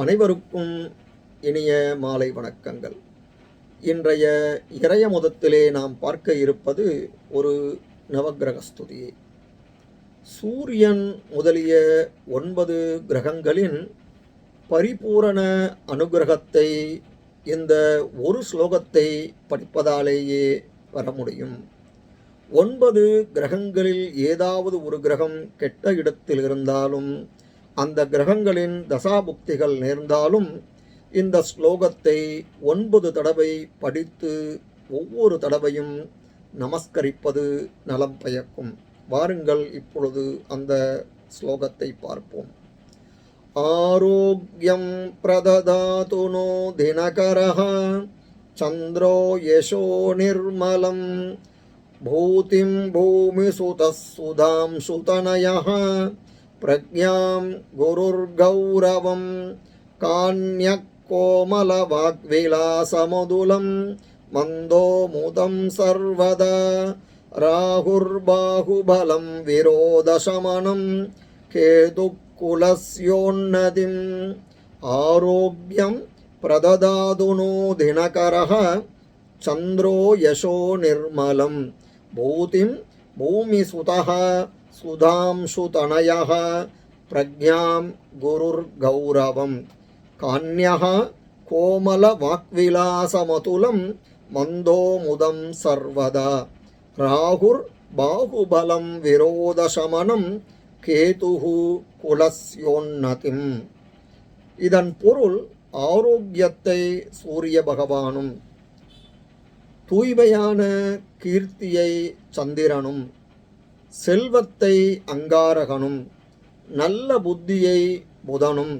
அனைவருக்கும் இனிய மாலை வணக்கங்கள். இன்றைய இறைய முதத்திலே நாம் பார்க்க இருப்பது ஒரு நவக்கிரக ஸ்துதியை சூரியன் முதலிய ஒன்பது கிரகங்களின் பரிபூரண அனுகிரகத்தை இந்த ஒரு ஸ்லோகத்தை படிப்பதாலேயே வர முடியும். ஒன்பது கிரகங்களில் ஏதாவது ஒரு கிரகம் கெட்ட இடத்தில் இருந்தாலும் அந்த கிரகங்களின் தசாபுக்திகள் நேர்ந்தாலும் இந்த ஸ்லோகத்தை ஒன்பது தடவை படித்து ஒவ்வொரு தடவையும் நமஸ்கரிப்பது நலம் பயக்கும். வாருங்கள் இப்பொழுது அந்த ஸ்லோகத்தை பார்ப்போம். ஆரோக்கியம் பிரததாதுனோ தினகரः சந்திரோ யசோ நிர்மலம் பூதிம் பூமி சுதசுதாம் சுதனயः प्रज्ञां गुरुर्गौरवं कान्यः कोमलवाग्विलासमधुलं मन्दोमुदं सर्वदा राहुर्बाहुबलं विरोधशमनं केतुकुलस्योन्नतिम् आरोग्यं प्रददातु नो दिनकरः चन्द्रो यशो निर्मलं भूतिं भूमिसुतः सुधांशुतनयः प्रज्ञां गुरुर्गौरवं कान्यः कोमलवाक्विलासमतुलं मन्दोमुदं सर्वदा राहुर्बाहुबलं विरोधशमनं கேதுஹு குலஸ்யோன்னதிம் இதன் பொருள் ஆரோக்கியத்தை சூரிய பகவானும் தூய்மையான கீர்த்தியை சந்திரனும் செல்வத்தை அங்காரகனும் நல்ல புத்தியை புதனும்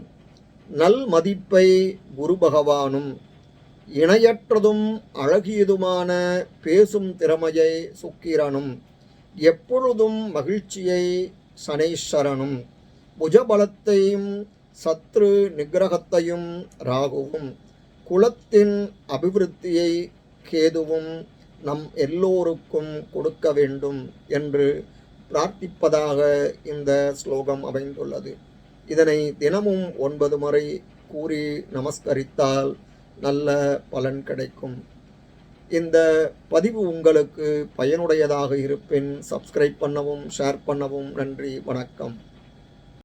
நல் மதிப்பை குரு பகவானும் இணையற்றதும் அழகியதுமான பேசும் திறமையை சுக்கிரனும் எப்பொழுதும் மகிழ்ச்சியை சனேஸ்வரனும் புஜபலத்தையும் சத்ரு நிகிரகத்தையும் ராகுவும் குலத்தின் அபிவிருத்தியை கேதுவும் நம் எல்லோருக்கும் கொடுக்க வேண்டும் என்று பிரார்த்திப்பதாக இந்த ஸ்லோகம் அமைந்துள்ளது. இதனை தினமும் ஒன்பது முறை கூறி நமஸ்கரித்தால் நல்ல பலன் கிடைக்கும். இந்த பதிவு உங்களுக்கு பயனுடையதாக இருப்பின் சப்ஸ்கிரைப் பண்ணவும் ஷேர் பண்ணவும் நன்றி வணக்கம்.